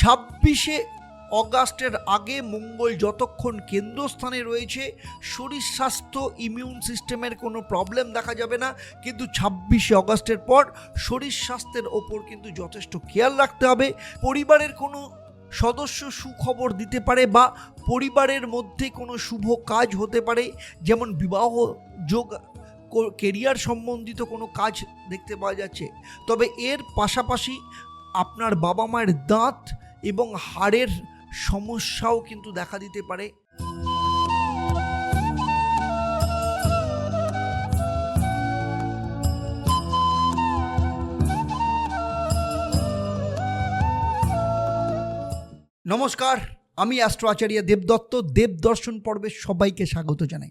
ছাব্বিশে অগাস্টের আগে মঙ্গল যতক্ষণ কেন্দ্রস্থানে রয়েছে, শরীর স্বাস্থ্য ইমিউন সিস্টেমের কোনো প্রবলেম দেখা যাবে না। কিন্তু ছাব্বিশে অগাস্টের পর শরীর স্বাস্থ্যের ওপর কিন্তু যথেষ্ট খেয়াল রাখতে হবে। পরিবারের কোনো সদস্য সুখবর দিতে পারে বা পরিবারের মধ্যে কোনো শুভ কাজ হতে পারে, যেমন বিবাহ যোগ কেরিয়ার সম্বন্ধিত কোনো কাজ দেখতে পাওয়া যাচ্ছে। তবে এর পাশাপাশি আপনার বাবা মায়ের দাঁত এবং হাড়ের সমস্যাও কিন্তু দেখা দিতে পারে। নমস্কার, আমি অ্যাস্ট্রো আচার্য দেবদত্ত। দেবদর্শন পর্বে সবাইকে স্বাগত জানাই।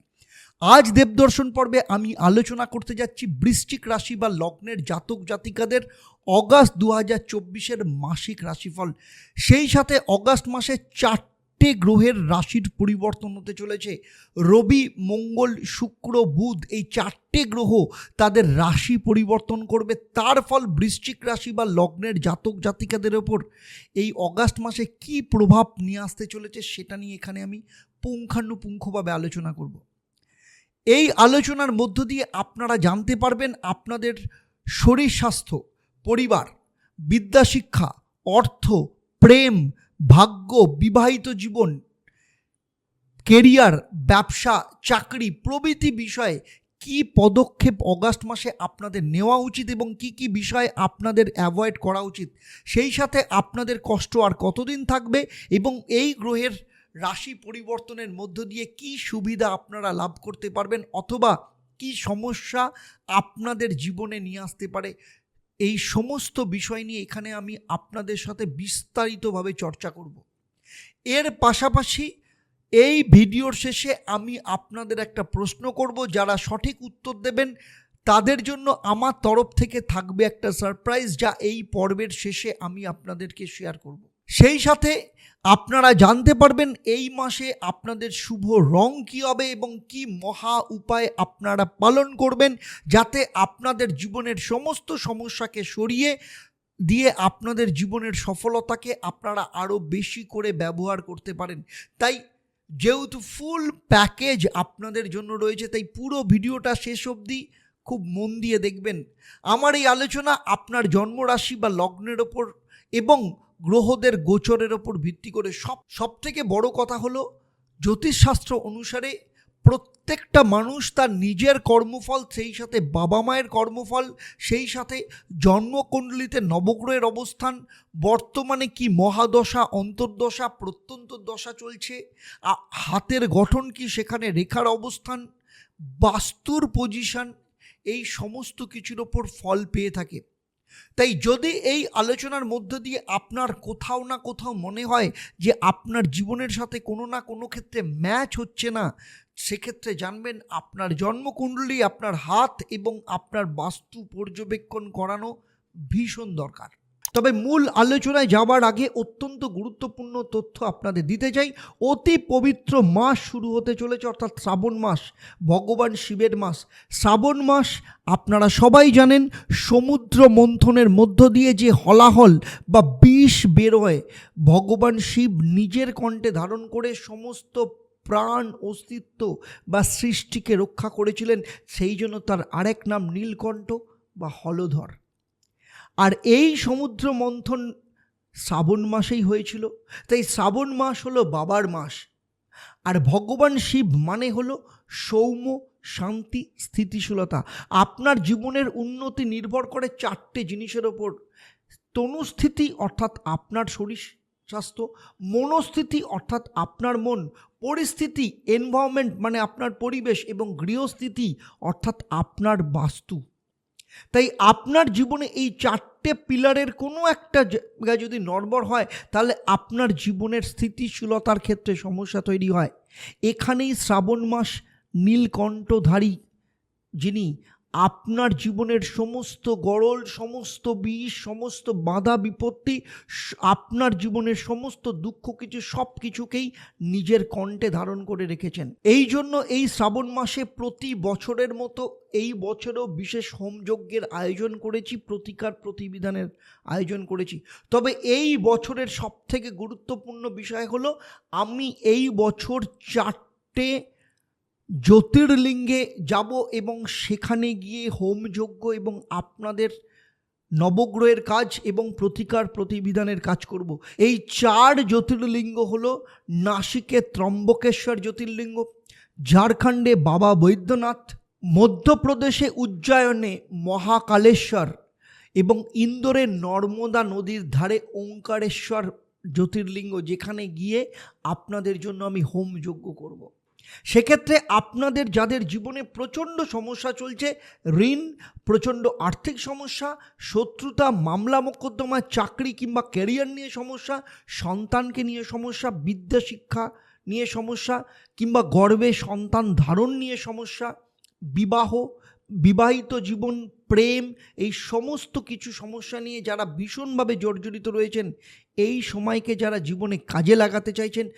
আজ দেবদর্শন পর্বে আমি আলোচনা করতে যাচ্ছি বৃশ্চিক রাশি বা লগ্নের জাতক জাতিকাদের অগাস্ট দু হাজার চব্বিশের মাসিক রাশিফল। সেই সাথে অগাস্ট মাসে চারটে গ্রহের রাশির পরিবর্তন হতে চলেছে। রবি, মঙ্গল, শুক্র, বুধ এই চারটে গ্রহ তাদের রাশি পরিবর্তন করবে। তার ফল বৃশ্চিক রাশি বা লগ্নের জাতক জাতিকাদের ওপর। এই অগাস্ট মাসে কি প্রভাব নিয়ে আসতে চলেছে সেটা নিয়ে এখানে আমি পুঙ্খানুপুঙ্খভাবে আলোচনা করব। এই আলোচনার মধ্য দিয়ে আপনারা জানতে পারবেন আপনাদের শরীর স্বাস্থ্য, পরিবার বিদ্যাশিক্ষা অর্থ, প্রেম, ভাগ্য, বিবাহিত জীবন, কেরিয়ার, ব্যবসা, চাকরি প্রভৃতি বিষয়ে কি পদক্ষেপ অগাস্ট মাসে আপনাদের নেওয়া উচিত এবং কি কি বিষয়ে আপনাদের অ্যাভয়েড করা উচিত, সেই সাথে আপনাদের কষ্ট আর কতদিন থাকবে এবং এই গ্রহের রাশি পরিবর্তনের মধ্য দিয়ে কি সুবিধা আপনারা লাভ করতে পারবেন অথবা কি সমস্যা আপনাদের জীবনে নিয়ে আসতে পারে? এই সমস্ত বিষয় নিয়ে এখানে আমি আপনাদের সাথে বিস্তারিতভাবে চর্চা করব। এর পাশাপাশি এই ভিডিওর শেষে আমি আপনাদের একটা প্রশ্ন করব, যারা সঠিক উত্তর দেবেন, তাদের জন্য আমার তরফ থেকে থাকবে একটা সারপ্রাইজ, যা এই পর্বের শেষে আমি আপনাদেরকে শেয়ার করব। সেই সাথে আপনারা জানতে পারবেন এই মাসে আপনাদের শুভ রং কী হবে এবং কি মহা উপায় আপনারা পালন করবেন যাতে আপনাদের জীবনের সমস্ত সমস্যাকে সরিয়ে দিয়ে আপনাদের জীবনের সফলতাকে আপনারা আরও বেশি করে ব্যবহার করতে পারেন। তাই যেহেতু ফুল প্যাকেজ আপনাদের জন্য রয়েছে, তাই পুরো ভিডিওটা শেষ অবধি খুব মন দিয়ে দেখবেন। আমার এই আলোচনা আপনার জন্মরাশি বা লগ্নের ওপর এবং গ্রহদের গোচরের ওপর ভিত্তি করে সব সব থেকে বড় কথা হলো জ্যোতিষশাস্ত্র অনুসারে প্রত্যেকটা মানুষ তার নিজের কর্মফল, সেই সাথে বাবা মায়ের কর্মফল, সেই সাথে জন্মকুণ্ডলিতে নবগ্রহের অবস্থান, বর্তমানে কি মহাদশা, অন্তর্দশা, প্রত্যন্ত দশা চলছে হাতের গঠন কি সেখানে রেখার অবস্থান, বাস্তুর পজিশন এই সমস্ত কিছুর ওপর ফল পেয়ে থাকে। তাই যদি এই আলোচনার মধ্য দিয়ে আপনার কোথাও না কোথাও মনে হয় যে আপনার জীবনের সাথে কোনো না কোনো ক্ষেত্রে ম্যাচ হচ্ছে না, সেক্ষেত্রে জানবেন আপনার জন্মকুণ্ডলী, আপনার হাত এবং আপনার বাস্তু পর্যবেক্ষণ করানো ভীষণ দরকার। তবে মূল আলোচনায় যাওয়ার আগে অত্যন্ত গুরুত্বপূর্ণ তথ্য আপনাদের দিতে চাই। অতি পবিত্র মাস শুরু হতে চলেছে, অর্থাৎ শ্রাবণ মাস, ভগবান শিবের মাস। শ্রাবণ মাস, আপনারা সবাই জানেন, সমুদ্র মন্থনের মধ্য দিয়ে যে হলাহল বা বিষ বেরোয়, ভগবান শিব নিজের কণ্ঠে ধারণ করে সমস্ত প্রাণ, অস্তিত্ব বা সৃষ্টিকে রক্ষা করেছিলেন। সেই জন্য তার আরেক নাম নীলকণ্ঠ বা হলধর। আর এই সমুদ্র মন্থন শ্রাবণ মাসেই হয়েছিল। তাই শ্রাবণ মাস হলো বাবার মাস। আর ভগবান শিব মানে হলো সৌম্য, শান্তি, স্থিতিশীলতা। আপনার জীবনের উন্নতি নির্ভর করে চারটে জিনিসের ওপর। তনুস্থিতি অর্থাৎ আপনার শরীর স্বাস্থ্য, মনস্থিতি অর্থাৎ আপনার মন, পরিস্থিতি এনভায়রনমেন্ট মানে আপনার পরিবেশ এবং গৃহস্থিতি অর্থাৎ আপনার বাস্তু। তাই আপনার জীবনে এই চারটে পিলারের কোনো একটা জায়গায় যদি নড়বড় হয়, তাহলে আপনার জীবনের স্থিতিশীলতার ক্ষেত্রে সমস্যা তৈরি হয়। এখানেই শ্রাবণ মাস নীলকণ্ঠধারী যিনি আপনার জীবনের সমস্ত গরল সমস্ত বিষ, সমস্ত বাধা বিপত্তি আপনার জীবনের সমস্ত দুঃখ কিছু, সব কিছুকেই নিজের কণ্ঠে ধারণ করে রেখেছেন। এই জন্য এই শ্রাবণ মাসে প্রতি বছরের মতো এই বছরও বিশেষ হোমযজ্ঞের আয়োজন করেছি, প্রতিকার প্রতিবিধানের আয়োজন করেছি। তবে এই বছরের সবথেকে গুরুত্বপূর্ণ বিষয় হলো, আমি এই বছর চারটে জ্যোতির্লিঙ্গে যাব এবং সেখানে গিয়ে হোমযজ্ঞ এবং আপনাদের নবগ্রহের কাজ এবং প্রতিকার প্রতিবিধানের কাজ করব এই চার জ্যোতির্লিঙ্গ হল নাসিকে ত্রম্বকেশ্বর জ্যোতির্লিঙ্গ, ঝাড়খণ্ডে বাবা বৈদ্যনাথ, মধ্যপ্রদেশে উজ্জয়নে মহাকালেশ্বর এবং ইন্দোরে নর্মদা নদীর ধারে ওঙ্কারেশ্বর জ্যোতির্লিঙ্গ, যেখানে গিয়ে আপনাদের জন্য আমি হোম যজ্ঞ করব। সেক্ষেত্রে আপনাদের, যাদের জীবনে প্রচণ্ড সমস্যা চলছে, ঋণ, প্রচণ্ড আর্থিক সমস্যা, শত্রুতা, মামলা মোকদ্দমা, চাকরি কিংবা ক্যারিয়ার নিয়ে সমস্যা, সন্তানকে নিয়ে সমস্যা, বিদ্যা শিক্ষা নিয়ে সমস্যা কিংবা গর্বে সন্তান ধারণ নিয়ে সমস্যা, বিবাহ, বিবাহিত জীবন, প্রেম, এই সমস্ত কিছু সমস্যা নিয়ে যারা ভীষণভাবে জর্জরিত রয়েছেন, এই সময়কে যারা জীবনে কাজে লাগাতে চাইছেন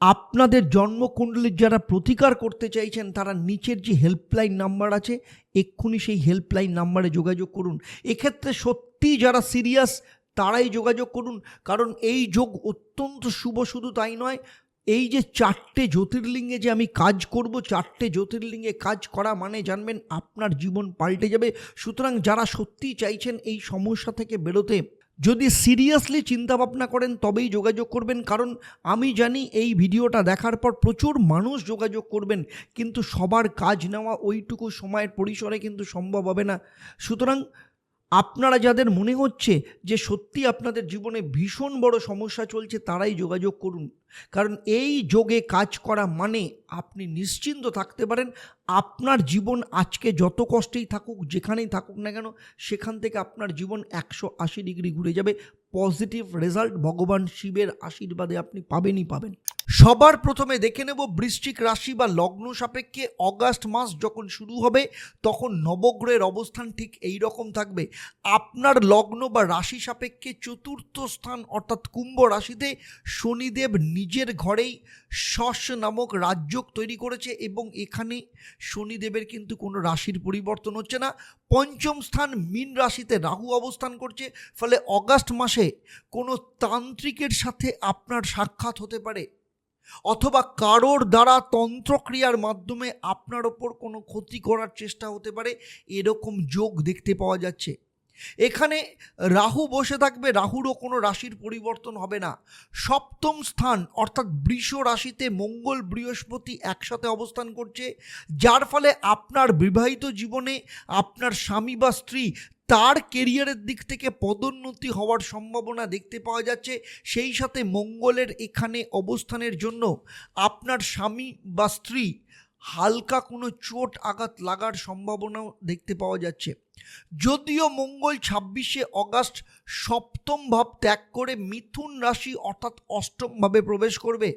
আপনাদের জন্মকুণ্ডলীর যারা প্রতিকার করতে চাইছেন, তারা নিচের যে হেল্পলাইন নাম্বার আছে, এক্ষুনি সেই হেল্পলাইন নাম্বারে যোগাযোগ করুন। এক্ষেত্রে সত্যি যারা সিরিয়াস তারাই যোগাযোগ করুন। কারণ এই যোগ অত্যন্ত শুভ, শুধু তাই নয়, এই যে চারটে জ্যোতির্লিঙ্গে যে আমি কাজ করব, চারটে জ্যোতির্লিঙ্গে কাজ করা মানে জানবেন আপনার জীবন পাল্টে যাবে। সুতরাং যারা সত্যিই চাইছেন এই সমস্যা থেকে বেরোতে যদি সিরিয়াসলি চিন্তাভাবনা করেন, তবেই যোগাযোগ করবেন। কারণ আমি জানি এই ভিডিওটা দেখার পর প্রচুর মানুষ যোগাযোগ করবেন, কিন্তু সবার কাজ নেওয়া ওইটুকু সময়ের পরিসরে কিন্তু সম্ভব হবে না। সুতরাং আপনারা যাদের মনে হচ্ছে যে সত্যি আপনাদের জীবনে ভীষণ বড় সমস্যা চলছে, তারাই যোগাযোগ করুন। কারণ এই যোগে কাজ করা মানে আপনি নিশ্চিন্ত থাকতে পারেন, আপনার জীবন আজকে যত কষ্টেই থাকুক, যেখানেই থাকুক না কেন, সেখান থেকে আপনার জীবন একশো আশি ডিগ্রি ঘুরে যাবে। পজিটিভ রেজাল্ট ভগবান শিবের আশীর্বাদে আপনি পাবেনই পাবেন। সবার প্রথমে দেখে নেব বৃশ্চিক রাশি বা লগ্ন সাপেক্ষে অগাস্ট মাস যখন শুরু হবে, তখন নবগ্রহের অবস্থান ঠিক এই রকম থাকবে। আপনার লগ্ন বা রাশি সাপেক্ষে চতুর্থ স্থান অর্থাৎ কুম্ভ রাশিতে শনিদেব নিজের ঘরেই শস নামক রাজ্যক তৈরি করেছে এবং এখানে শনিদেবের কিন্তু কোনো রাশির পরিবর্তন হচ্ছে না। পঞ্চম স্থান মীন রাশিতে রাহু অবস্থান করছে, ফলে অগাস্ট মাসে কোনো তান্ত্রিকের সাথে আপনার সাক্ষাৎ হতে পারে অথবা কারোর দ্বারা তন্ত্রক্রিয়ার মাধ্যমে আপনার ওপর কোনো ক্ষতি করার চেষ্টা হতে পারে। এরকম যোগ দেখতে পাওয়া যাচ্ছে। এখানে রাহু বসে থাকবে, রাহুরও কোনো রাশির পরিবর্তন হবে না। সপ্তম স্থান, অর্থাৎ বৃষ রাশিতে মঙ্গল বৃহস্পতি একসাথে অবস্থান করছে, যার ফলে আপনার বিবাহিত জীবনে আপনার স্বামী বা স্ত্রী তার কেরিয়ারের দিক থেকে পদোন্নতি হওয়ার সম্ভাবনা দেখতে পাওয়া যাচ্ছে। সেই সাথে মঙ্গলের এখানে অবস্থানের জন্য আপনার স্বামী বা স্ত্রী হালকা কোনো চোট আঘাত লাগার সম্ভাবনাও দেখতে পাওয়া যাচ্ছে। যদিও মঙ্গল ছাব্বিশে অগাস্ট সপ্তম ভাব ত্যাগ করে মিথুন রাশি অর্থাৎ অষ্টম ভাবে প্রবেশ করবে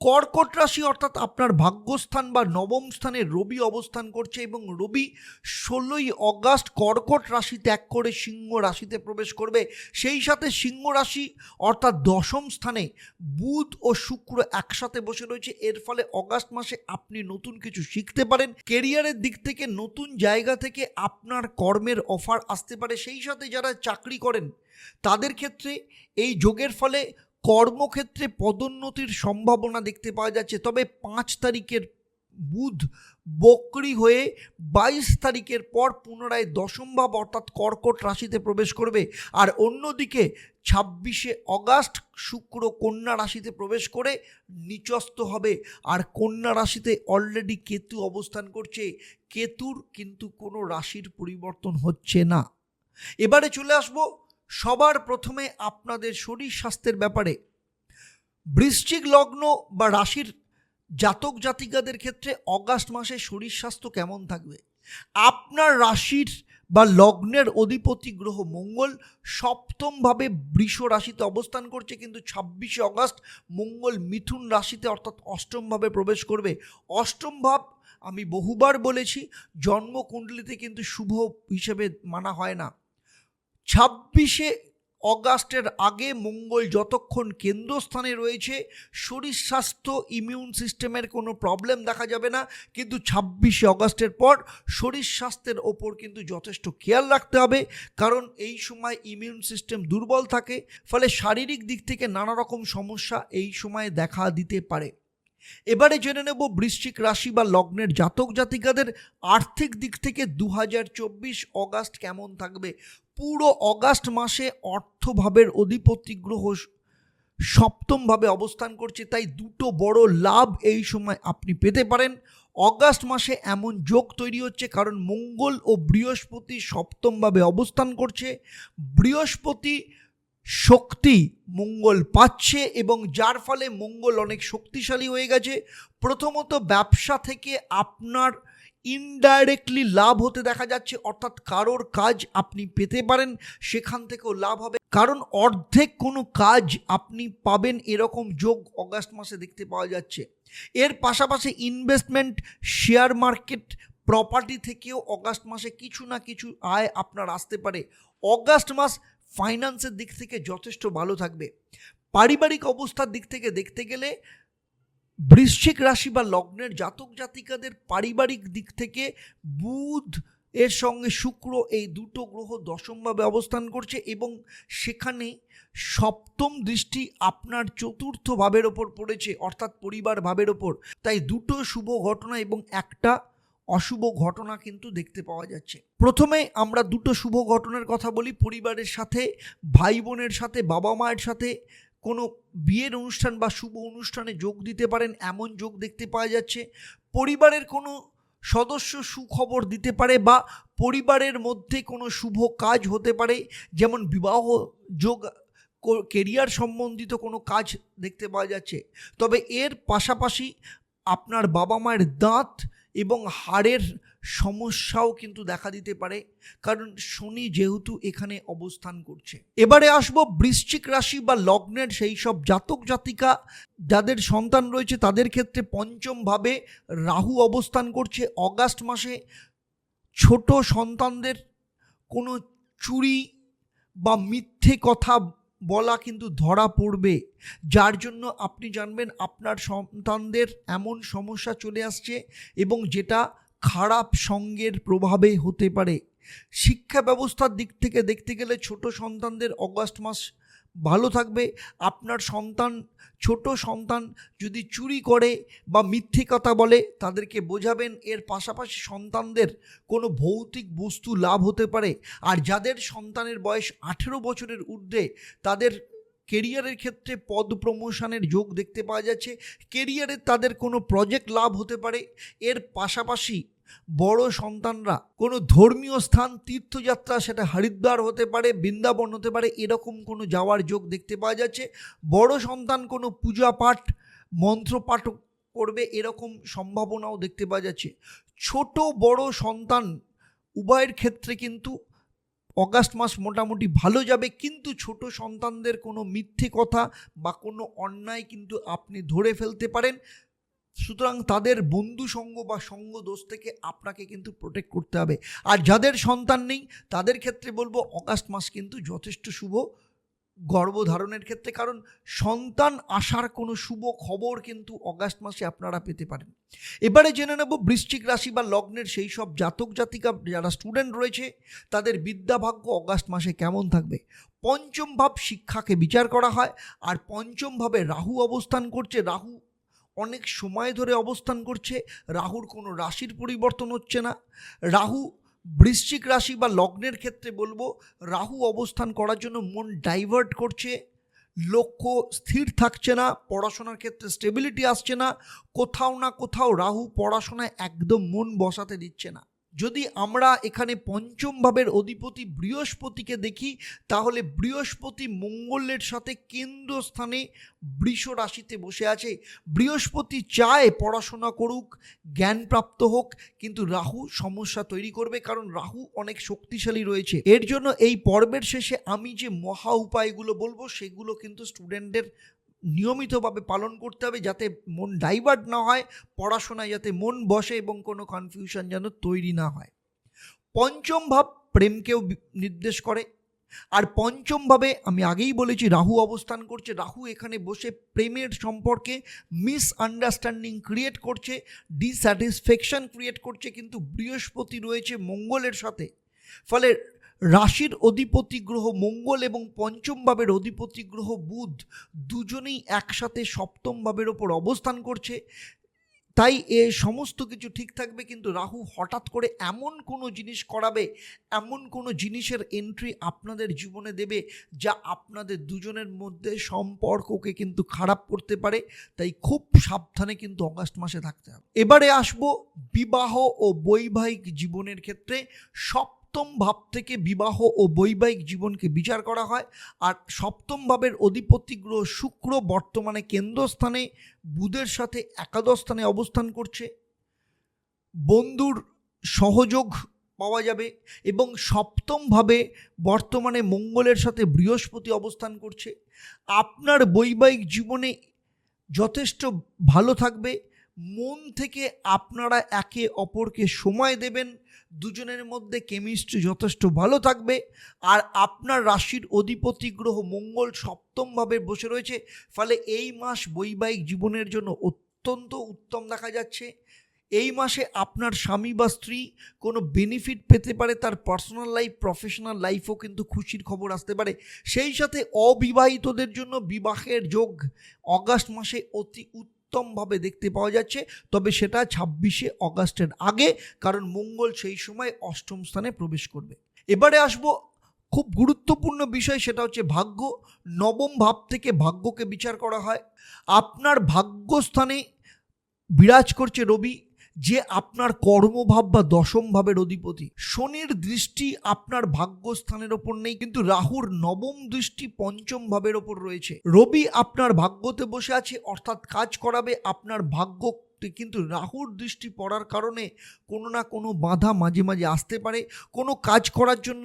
কর্কট রাশি অর্থাৎ আপনার ভাগ্যস্থান বা নবম স্থানে রবি অবস্থান করছে এবং রবি ষোলোই অগাস্ট কর্কট রাশি ত্যাগ করে সিংহ রাশিতে প্রবেশ করবে। সেই সাথে সিংহ রাশি অর্থাৎ দশম স্থানে বুধ ও শুক্র একসাথে বসে রয়েছে। এর ফলে অগাস্ট মাসে আপনি নতুন কিছু শিখতে পারেন। কেরিয়ারের দিক থেকে নতুন জায়গা থেকে আপনার কর্মের অফার আসতে পারে। সেই সাথে যারা চাকরি করেন, তাদের ক্ষেত্রে এই যোগের ফলে কর্মক্ষেত্রে পদোন্নতির সম্ভাবনা দেখতে পাওয়া যাচ্ছে। তবে পাঁচ তারিখের বুধ বকরি হয়ে বাইশ তারিখের পর পুনরায় দশম ভাব অর্থাৎ কর্কট রাশিতে প্রবেশ করবে। আর অন্যদিকে ছাব্বিশে অগাস্ট শুক্র কন্যা রাশিতে প্রবেশ করে নিচস্ত হবে। আর কন্যা রাশিতে অলরেডি কেতু অবস্থান করছে। কেতুর কিন্তু কোনো রাশির পরিবর্তন হচ্ছে না। এবারে চলে আসব সবার প্রথমে আপনাদের শরীর স্বাস্থ্যের ব্যাপারে। বৃশ্চিক লগ্ন বা রাশির জাতক জাতিকাদের ক্ষেত্রে অগাস্ট মাসে শরীর স্বাস্থ্য কেমন থাকবে? আপনার রাশির বা লগ্নের অধিপতি গ্রহ মঙ্গল সপ্তমভাবে বৃষ রাশিতে অবস্থান করছে, কিন্তু ছাব্বিশে অগস্ট মঙ্গল মিথুন রাশিতে অর্থাৎ অষ্টমভাবে প্রবেশ করবে। অষ্টম ভাব আমি বহুবার বলেছি, জন্মকুণ্ডলিতে কিন্তু শুভ হিসেবে মানা হয় না। ছাব্বিশে অগাস্টের আগে মঙ্গল যতক্ষণ কেন্দ্রস্থানে রয়েছে, শরীর স্বাস্থ্য ইমিউন সিস্টেমের কোনো প্রবলেম দেখা যাবে না। কিন্তু ছাব্বিশে অগাস্টের পর শরীর স্বাস্থ্যের ওপর কিন্তু যথেষ্ট খেয়াল রাখতে হবে। কারণ এই সময় ইমিউন সিস্টেম দুর্বল থাকে, ফলে শারীরিক দিক থেকে নানা রকম সমস্যা এই সময় দেখা দিতে পারে। এবারে জেনে নেব বৃশ্চিক রাশি বা লগ্নের জাতক জাতিকাদের আর্থিক দিক থেকে দু হাজার চব্বিশ অগাস্ট কেমন থাকবে। পুরো অগাস্ট মাসে অর্থভাবের অধিপতি গ্রহ সপ্তমভাবে অবস্থান করছে, তাই দুটো বড় লাভ এই সময় আপনি পেতে পারেন। অগাস্ট মাসে এমন যোগ তৈরি হচ্ছে, কারণ মঙ্গল ও বৃহস্পতি সপ্তমভাবে অবস্থান করছে। বৃহস্পতি শক্তি মঙ্গল পাচ্ছে এবং যার ফলে মঙ্গল অনেক শক্তিশালী হয়ে গেছে। প্রথমত ব্যবসা থেকে আপনার ইনডাইরেক্টলি লাভ হতে দেখা যাচ্ছে, অর্থাৎ কারোর কাজ আপনি পেতে পারেন, সেখান থেকেও লাভ হবে। কারণ অর্ধেক কোনো কাজ আপনি পাবেন এরকম যোগ অগাস্ট মাসে দেখতে পাওয়া যাচ্ছে। এর পাশাপাশি ইনভেস্টমেন্ট শেয়ার মার্কেট প্রপার্টি থেকেও অগাস্ট মাসে কিছু না কিছু আয় আপনার আসতে পারে। অগাস্ট মাস ফাইন্যান্সের দিক থেকে যথেষ্ট ভালো থাকবে। পারিবারিক অবস্থার দিক থেকে দেখতে গেলে বৃশ্চিক রাশি বা লগ্নের জাতক জাতিকাদের পারিবারিক দিক থেকে বুধ এর সঙ্গে শুক্র এই দুটো গ্রহ দশমভাবে অবস্থান করছে এবং সেখানে সপ্তম দৃষ্টি আপনার চতুর্থ ভাবের ওপর পড়েছে, অর্থাৎ পরিবার ভাবের ওপর। তাই দুটো শুভ ঘটনা এবং একটা অশুভ ঘটনা কিন্তু দেখতে পাওয়া যাচ্ছে। প্রথমে আমরা দুটো শুভ ঘটনার কথা বলি, পরিবারের সাথে, ভাই বোনের সাথে, বাবা মায়ের সাথে কোনো বিয়ের অনুষ্ঠান বা শুভ অনুষ্ঠানে যোগ দিতে পারেন, এমন যোগ দেখতে পাওয়া যাচ্ছে। পরিবারের কোনো সদস্য সুখবর দিতে পারে বা পরিবারের মধ্যে কোনো শুভ কাজ হতে পারে, যেমন বিবাহ যোগ কেরিয়ার সম্বন্ধিত কোনো কাজ দেখতে পাওয়া যাচ্ছে। তবে এর পাশাপাশি আপনার বাবা মায়ের দাঁত এবং হাড়ের সমস্যাও কিন্তু দেখা দিতে পারে, কারণ শনি যেহেতু এখানে অবস্থান করছে। এবারে আসব বৃশ্চিক রাশি বা লগ্নের সেই সব জাতক জাতিকা, যাদের সন্তান রয়েছে তাদের ক্ষেত্রে পঞ্চমভাবে রাহু অবস্থান করছে অগাস্ট মাসে। ছোট সন্তানদের কোনো চুরি বা মিথ্যে কথা বলা কিন্তু ধরা পড়বে। যার জন্য আপনি জানবেন আপনার সন্তানদের এমন সমস্যা চলে আসছে এবং যেটা খারাপ সঙ্গের প্রভাবে হতে পারে। শিক্ষা ব্যবস্থার দিক থেকে দেখতে গেলে ছোট সন্তানদের অগাস্ট মাস ভালো থাকবে। আপনার সন্তান, ছোট সন্তান যদি চুরি করে বা মিথ্যে কথা বলে, তাদেরকে বোঝাবেন। এর পাশাপাশি সন্তানদের কোনো ভৌতিক বস্তু লাভ হতে পারে। আর যাদের সন্তানের বয়স আঠেরো বছরের ঊর্ধ্বে, তাদের কেরিয়ারের ক্ষেত্রে পদ প্রমোশনের যোগ দেখতে পাওয়া যাচ্ছে। কেরিয়ারে তাদের কোনো প্রজেক্ট লাভ হতে পারে। এর পাশাপাশি বড় সন্তানরা, কোনো ধর্মীয় স্থান, তীর্থযাত্রা, সেটা হরিদ্বার হতে পারে, বৃন্দাবন হতে পারে, এরকম কোনো যাওয়ার যোগ দেখতে পাওয়া যাচ্ছে। বড় সন্তান কোনো পূজা পাঠ মন্ত্রপাঠ করবে, এরকম সম্ভাবনাও দেখতে পাওয়া যাচ্ছে। ছোট বড় সন্তান উভয়ের ক্ষেত্রে কিন্তু অগাস্ট মাস মোটামুটি ভালো যাবে, কিন্তু ছোট সন্তানদের কোনো মিথ্যে কথা বা কোনো অন্যায় কিন্তু আপনি ধরে ফেলতে পারেন। সুতরাং তাদের বন্ধু সঙ্গ বা সঙ্গ দোষ থেকে আপনাকে কিন্তু প্রোটেক্ট করতে হবে। আর যাদের সন্তান নেই, তাদের ক্ষেত্রে বলব অগাস্ট মাস কিন্তু যথেষ্ট শুভ গর্ভধারণের ক্ষেত্রে, কারণ সন্তান আসার কোনো শুভ খবর কিন্তু অগাস্ট মাসে আপনারা পেতে পারেন। এবারে জেনে নেব বৃশ্চিক রাশি বা লগ্নের সেই সব জাতক, জাতিকা যারা স্টুডেন্ট রয়েছে, তাদের বিদ্যাভাগ্য অগাস্ট মাসে কেমন থাকবে? পঞ্চম ভাব শিক্ষাকে বিচার করা হয়, আর পঞ্চম ভাবে রাহু অবস্থান করছে। রাহু অনেক সময় ধরে অবস্থান করছে। রাহুর কোনো রাশির পরিবর্তন হচ্ছে না। রাহু বৃশ্চিক রাশি বা লগ্নের ক্ষেত্রে বলব, রাহু অবস্থান করার জন্য মন ডাইভার্ট করছে। লক্ষ্য স্থির থাকছে না, পড়াশোনার ক্ষেত্রে স্টেবিলিটি আসছে না। কোথাও না কোথাও রাহু পড়াশোনায় একদম মন বসাতে দিচ্ছে না। যদি আমরা এখানে পঞ্চম ভাবের অধিপতি বৃহস্পতিকে দেখি, তাহলে বৃহস্পতি মঙ্গলের সাথে কেন্দ্রস্থানে বৃষ রাশিতে বসে আছে। বৃহস্পতি চায় পড়াশোনা করুক, জ্ঞানপ্রাপ্ত হোক, কিন্তু রাহু সমস্যা তৈরি করবে, কারণ রাহু অনেক শক্তিশালী রয়েছে। এর জন্য এই পর্বের শেষে আমি যে মহা উপায়গুলো বলব, সেগুলো কিন্তু স্টুডেন্টদের নিয়মিতভাবে পালন করতে হবে যাতে মন ডাইভার্ট না হয়, পড়াশোনায় যাতে মন বসে এবং কোনো কনফিউশন যেন তৈরি না হয়। পঞ্চম ভাব, প্রেমকেও নির্দেশ করে। আর পঞ্চমভাবে আমি আগেই বলেছি, রাহু অবস্থান করছে। রাহু এখানে বসে প্রেমের সম্পর্কে মিস আন্ডারস্ট্যান্ডিং ক্রিয়েট করছে ডিস্যাটিসফ্যাকশন ক্রিয়েট করছে। কিন্তু বৃহস্পতি রয়েছে মঙ্গলের সাথে। ফলে রাশির অধিপতি গ্রহ মঙ্গল এবং পঞ্চম ভাবের অধিপতি গ্রহ বুধ দুজনেই একসাথে সপ্তম ভাবের ওপর অবস্থান করছে। তাই এ সমস্ত কিছু ঠিক থাকবে, কিন্তু রাহু হঠাৎ করে এমন কোনো জিনিস করাবে, এমন কোনো জিনিসের এন্ট্রি আপনাদের জীবনে দেবে যা আপনাদের দুজনের মধ্যে সম্পর্ককে কিন্তু খারাপ করতে পারে। তাই খুব সাবধানে কিন্তু অগাস্ট মাসে থাকতে হবে। এবারে আসব বিবাহ ও বৈবাহিক জীবনের ক্ষেত্রে সপ্তম ভাব থেকে বিবাহ ও বৈবাহিক জীবনকে বিচার করা হয় আর সপ্তম ভাবের অধিপতি গ্রহ শুক্র বর্তমানে কেন্দ্রস্থানে, বুধের সাথে একাদশ স্থানে অবস্থান করছে। বন্ধুর সহযোগ পাওয়া যাবে এবং সপ্তমভাবে বর্তমানে মঙ্গলের সাথে বৃহস্পতি অবস্থান করছে। আপনার বৈবাহিক জীবনে যথেষ্ট ভালো থাকবে, মন থেকে আপনারা একে অপরকে সময় দেবেন দুজনের মধ্যে কেমিস্ট্রি যথেষ্ট ভালো থাকবে। আর আপনার রাশির অধিপতি গ্রহ মঙ্গল সপ্তমভাবে বসে রয়েছে। ফলে এই মাস বৈবাহিক জীবনের জন্য অত্যন্ত উত্তম দেখা যাচ্ছে। এই মাসে আপনার স্বামী বা স্ত্রী কোনো বেনিফিট পেতে পারে, তার পার্সোনাল লাইফ প্রফেশনাল লাইফও কিন্তু খুশির খবর আসতে পারে। সেই সাথে অবিবাহিতদের জন্য বিবাহের যোগ অগাস্ট মাসে অতি উত্তমভাবে দেখতে পাওয়া যাচ্ছে। তবে সেটা ছাব্বিশে অগাস্টের আগে, কারণ মঙ্গল সেই সময় অষ্টম স্থানে প্রবেশ করবে। এবারে আসব খুব গুরুত্বপূর্ণ বিষয়, সেটা হচ্ছে ভাগ্য। নবম ভাব থেকে ভাগ্যকে বিচার করা হয়। আপনার ভাগ্যস্থানে বিরাজ করছে রবি। যে আপনার কর্মভাব বা দশম ভাবের অধিপতি। শনির দৃষ্টি আপনার ভাগ্যস্থানের ওপর নেই, কিন্তু রাহুর নবম দৃষ্টি পঞ্চম ভাবের ওপর রয়েছে। রবি আপনার ভাগ্যতে বসে আছে, অর্থাৎ কাজ করাবে আপনার ভাগ্য কিন্তু রাহুর দৃষ্টি পড়ার কারণে কোনো না কোনো বাধা মাঝে মাঝে আসতে পারে। কোনো কাজ করার জন্য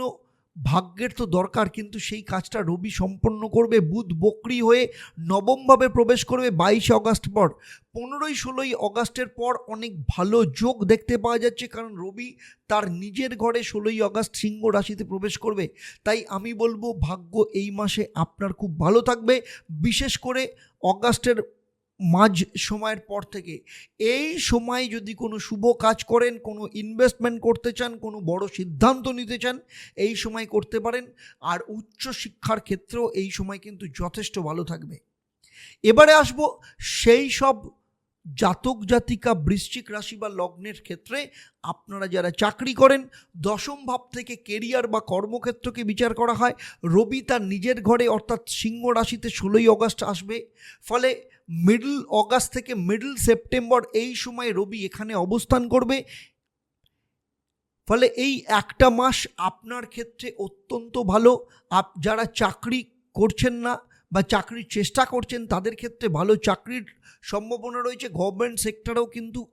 ভাগ্যের তো দরকার, কিন্তু সেই কাজটা রবি সম্পন্ন করবে, বুধ বকরি হয়ে নবমভাবে প্রবেশ করবে বাইশে অগাস্ট পর। পনেরোই ষোলোই অগাস্টের পর অনেক ভালো যোগ দেখতে পাওয়া যাচ্ছে, কারণ রবি তার নিজের ঘরে ষোলোই অগাস্ট সিংহ রাশিতে প্রবেশ করবে। তাই আমি বলব, ভাগ্য এই মাসে আপনার খুব ভালো থাকবে। বিশেষ করে অগাস্টের মাঝ সময়ের পর থেকে, এই সময় যদি কোনো শুভ কাজ করেন, কোনো ইনভেস্টমেন্ট করতে চান, কোনো বড় সিদ্ধান্ত নিতে চান, এই সময় করতে পারেন। আর উচ্চ শিক্ষার ক্ষেত্রেও এই সময় কিন্তু যথেষ্ট ভালো থাকবে। এবারে আসব সেই সব জাতক, জাতিকা, বৃশ্চিক রাশি বা লগ্নের ক্ষেত্রে আপনারা যারা চাকরি করেন, দশম ভাব থেকে কেরিয়ার বা কর্মক্ষেত্রকে বিচার করা হয়। রবি তার নিজের ঘরে, অর্থাৎ সিংহ রাশিতে ষোলোই অগস্ট আসবে। ফলে মিডল অগাস্ট থেকে মিডল সেপ্টেম্বর এই সময় রবি এখানে অবস্থান করবে। ফলে এই একটা মাস আপনার ক্ষেত্রে অত্যন্ত ভালো। আপ, যারা চাকরি করছেন না বা চাকরির চেষ্টা করছেন, তাদের ক্ষেত্রে ভালো চাকরির সম্ভাবনা রয়েছে। গভর্নমেন্ট সেক্টরেও কিন্তু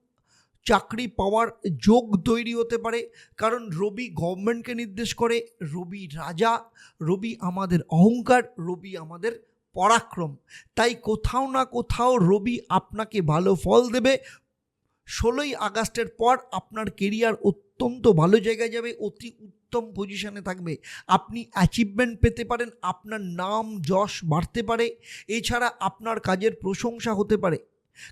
চাকরি পাওয়ার যোগ তৈরি হতে পারে। কারণ রবি গভর্নমেন্টকে নির্দেশ করে, রবি রাজা, রবি আমাদের অহংকার, রবি আমাদের পরাক্রম। তাই কোথাও না কোথাও রবি আপনাকে ভালো ফল দেবে। ষোলোই আগস্টের পর আপনার কেরিয়ার অত্যন্ত ভালো জায়গায় যাবে, অতি উত্তম পজিশনে থাকবে। আপনি অ্যাচিভমেন্ট পেতে পারেন, আপনার নাম যশ বাড়তে পারে। এছাড়া আপনার কাজের প্রশংসা হতে পারে।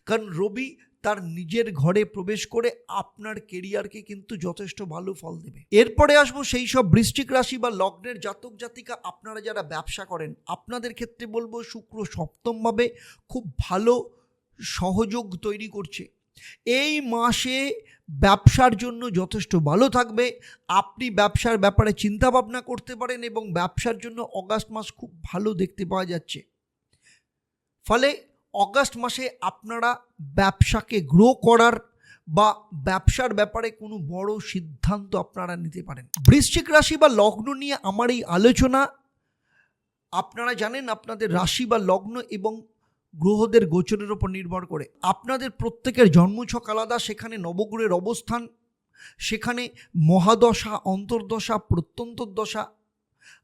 কারণ রবি তার নিজের ঘরে প্রবেশ করে আপনার কেরিয়ারকে কিন্তু যথেষ্ট ভালো ফল দেবে। এরপরে আসব সেই সব বৃশ্চিক রাশি বা লগ্নের জাতক জাতিকা আপনারা যারা ব্যবসা করেন, আপনাদের ক্ষেত্রে বলব শুক্র সপ্তমভাবে খুব ভালো সহযোগ তৈরি করছে। এই মাসে ব্যবসার জন্য যথেষ্ট ভালো থাকবে। আপনি ব্যবসার ব্যাপারে চিন্তা ভাবনা করতে পারেন এবং ব্যবসার জন্য অগাস্ট মাস খুব ভালো দেখতে পাওয়া যাচ্ছে। ফলে অগাস্ট মাসে আপনারা ব্যবসাকে গ্রো করার বা ব্যবসার ব্যাপারে কোনো বড় সিদ্ধান্ত আপনারা নিতে পারেন। বৃশ্চিক রাশি বা লগ্ন নিয়ে আমার এই আলোচনা, আপনারা জানেন আপনাদের রাশি বা লগ্ন এবং গ্রহদের গোচরের ওপর নির্ভর করে। আপনাদের প্রত্যেকের জন্মছক আলাদা, সেখানে নবগ্রহের অবস্থান, সেখানে মহাদশা, অন্তর্দশা প্রত্যন্তর দশা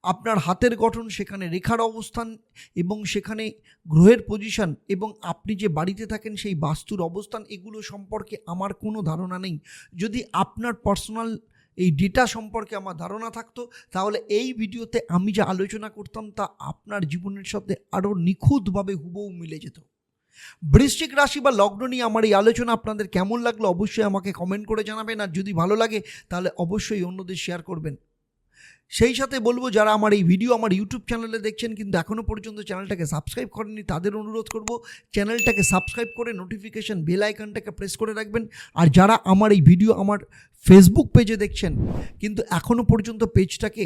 আপনার হাতের গঠন, সেখানে রেখার অবস্থান এবং সেখানে গ্রহের পজিশন এবং আপনি যে বাড়িতে থাকেন, সেই বাস্তুর অবস্থান, এগুলো সম্পর্কে আমার কোনো ধারণা নেই। যদি আপনার পার্সোনাল এই ডেটা সম্পর্কে আমার ধারণা থাকতো, তাহলে এই ভিডিওতে আমি যা আলোচনা করতাম, তা আপনার জীবনের সাথে আরও নিখুঁতভাবে হুবহু মিলে যেত। বৃশ্চিক রাশি বা লগ্ন নিয়ে আমার এই আলোচনা আপনাদের কেমন লাগল, অবশ্যই আমাকে কমেন্ট করে জানাবেন, আর যদি ভালো লাগে, তাহলে অবশ্যই অন্যদের শেয়ার করবেন। সেই সাথে বলব, যারা আমার এই ভিডিও আমার ইউটিউব চ্যানেলে দেখছেন, কিন্তু এখনও পর্যন্ত চ্যানেলটাকে সাবস্ক্রাইব করেননি, তাদের অনুরোধ করব চ্যানেলটাকে সাবস্ক্রাইব করে নোটিফিকেশন বেল আইকনটাকে প্রেস করে রাখবেন। আর যারা আমার এই ভিডিও আমার ফেসবুক পেজে দেখছেন, কিন্তু এখনও পর্যন্ত পেজটাকে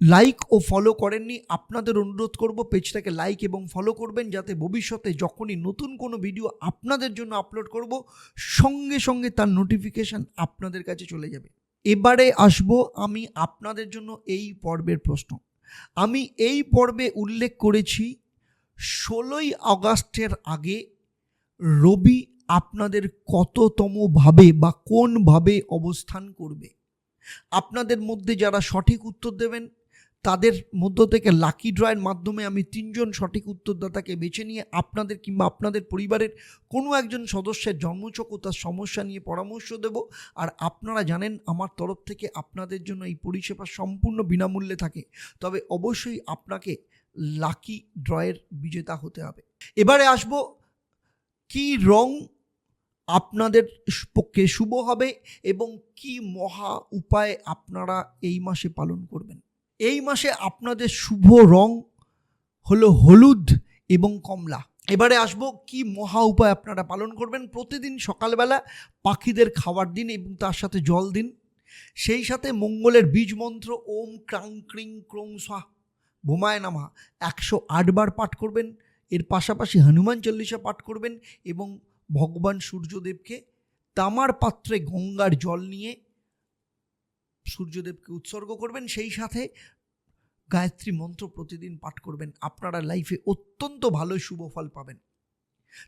লাইক ও ফলো করেননি, আপনাদের অনুরোধ করব পেজটাকে লাইক এবং ফলো করবেন, যাতে ভবিষ্যতে যখনই নতুন কোনো ভিডিও আপনাদের জন্য আপলোড করব, সঙ্গে সঙ্গে তার নোটিফিকেশান আপনাদের কাছে চলে যাবে। এবারে আসব আমি আপনাদের জন্য এই পর্বের প্রশ্ন। আমি এই পর্বে উল্লেখ করেছি, ষোলোই আগস্টের আগে রবি আপনাদের কততমভাবে বা কোনভাবে অবস্থান করবে। আপনাদের মধ্যে যারা সঠিক উত্তর দেবেন তাদের মধ্য থেকে লাকি ড্রয়ের মাধ্যমে আমি তিনজন সঠিক উত্তরদাতাকে বেছে নিয়ে আপনাদের কিংবা আপনাদের পরিবারের কোনো একজন সদস্যের জন্মচক ও তার সমস্যা নিয়ে পরামর্শ দেব। আর আপনারা জানেন, আমার তরফ থেকে আপনাদের জন্য এই পরিষেবা সম্পূর্ণ বিনামূল্যে থাকে। তবে অবশ্যই আপনাকে লাকি ড্রয়ের বিজেতা হতে হবে। এবারে আসব, কি রং আপনাদের পক্ষে শুভ হবে এবং কি মহা উপায় আপনারা এই মাসে পালন করবেন? এই মাসে আপনাদের শুভ রং হলো হলুদ এবং কমলা। এবারে আসব কি মহা উপায় আপনারা পালন করবেন প্রতিদিন সকালবেলা পাখিদের খাবার দিন এবং তার সাথে জল দিন। সেই সাথে মঙ্গলের বীজ মন্ত্র ওম ক্রাং ক্রিং ক্রং সাহ বোমায় নামা একশো আটবার পাঠ করবেন। এর পাশাপাশি হনুমান চল্লিশা পাঠ করবেন এবং ভগবান সূর্যদেবকে তামার পাত্রে গঙ্গার জল নিয়ে সূর্যদেবকে উৎসর্গ করবেন, সেই সাথে গায়ত্রী মন্ত্র প্রতিদিন পাঠ করবেন। আপনারা লাইফে অত্যন্ত ভালো শুভ ফল পাবেন।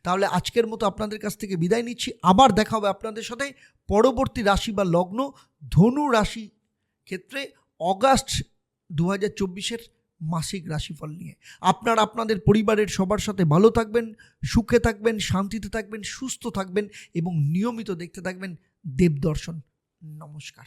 তাহলে আজকের মতো আপনাদের কাছ থেকে বিদায় নিচ্ছি। আবার দেখা হবে আপনাদের সাথে পরবর্তী রাশি বা লগ্ন ধনু রাশি ক্ষেত্রে অগাস্ট দু হাজার চব্বিশের মাসিক রাশিফল নিয়ে। আপনারা আপনাদের পরিবারের সবার সাথে ভালো থাকবেন, সুখে থাকবেন, শান্তিতে থাকবেন, সুস্থ থাকবেন এবং নিয়মিত দেখতে থাকবেন দেবদর্শন। নমস্কার।